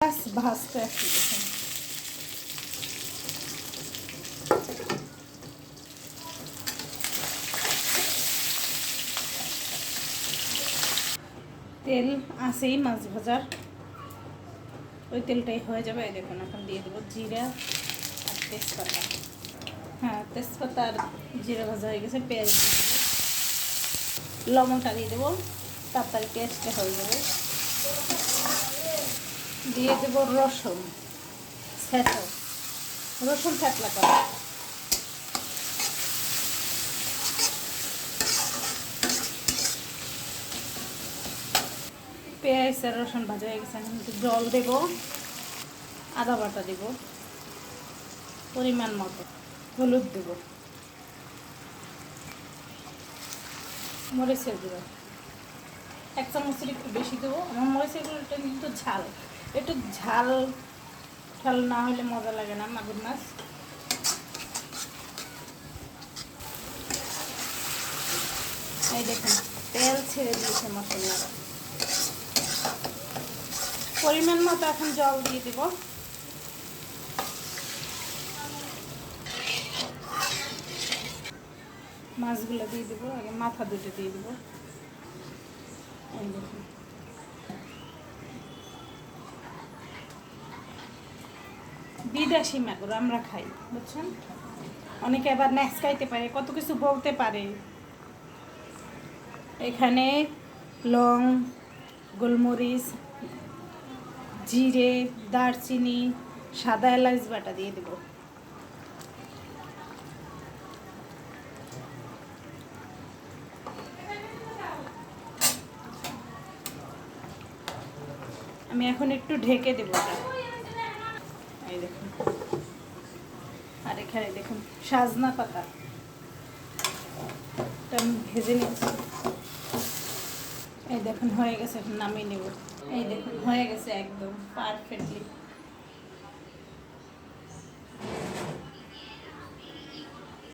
ব্যাস ভাজতে আসি দেখুন তেল আছেই মাছ ভাজার। ওই তেলটাই হয়ে যাবে। দেখুন, এখন দিয়ে দেবো জিরা আর তেজপাতা। হ্যাঁ তেজপাতা আর জিরা ভাজা হয়ে গেছে, পেঁয়াজ দিয়ে দেবো। লবণটা দিয়ে দেবো তাড়াতাড়ি পেঁয়াজটা হয়ে যাবে। দিয়ে দেবো রসুন। থেতো। রসুন থেতলা করা। পেঁয়াজ আর রসুন ভাজা হয়ে গেছে একটু জল দেব, আদা বাটা দেব, পরিমাণ মতো হলুদ দেব। মরিচের গুঁড়ো। এক চামচের একটু বেশি দেবো, আমার মরিচের কিন্তু ঝাল। একটু ঝাল ঝাল না হলে মজা লাগে না মাগুর মাছ? এই দেখুন, তেল ছেড়ে দিয়েছে মশলা পরিমাণ মতো এখন জল দিয়ে দেব। মাছগুলো দিয়ে দেবো, আগে মাথা দুটো দিয়ে দেবো। দেখুন। বিদেশি মাগুর আমরা খাই, বুঝছেন? অনেকে আবার ন্যাক্স খাইতে পারে, কত কিছু বলতে পারে। এখানে লং, গোলমরিচ, জিরে, দারচিনি, সাদা এলাচ বাটা দিয়ে দেব। আমি এখন একটু ঢেকে দেবো এই দেখুন। আর এখানে দেখুন, সাজনা পাতা। আমি ভেজে নিচ্ছি। এই দেখুন, হয়ে গেছে নামিয়ে নেব। এই দেখুন, হয়ে গেছে একদম পারফেক্টলি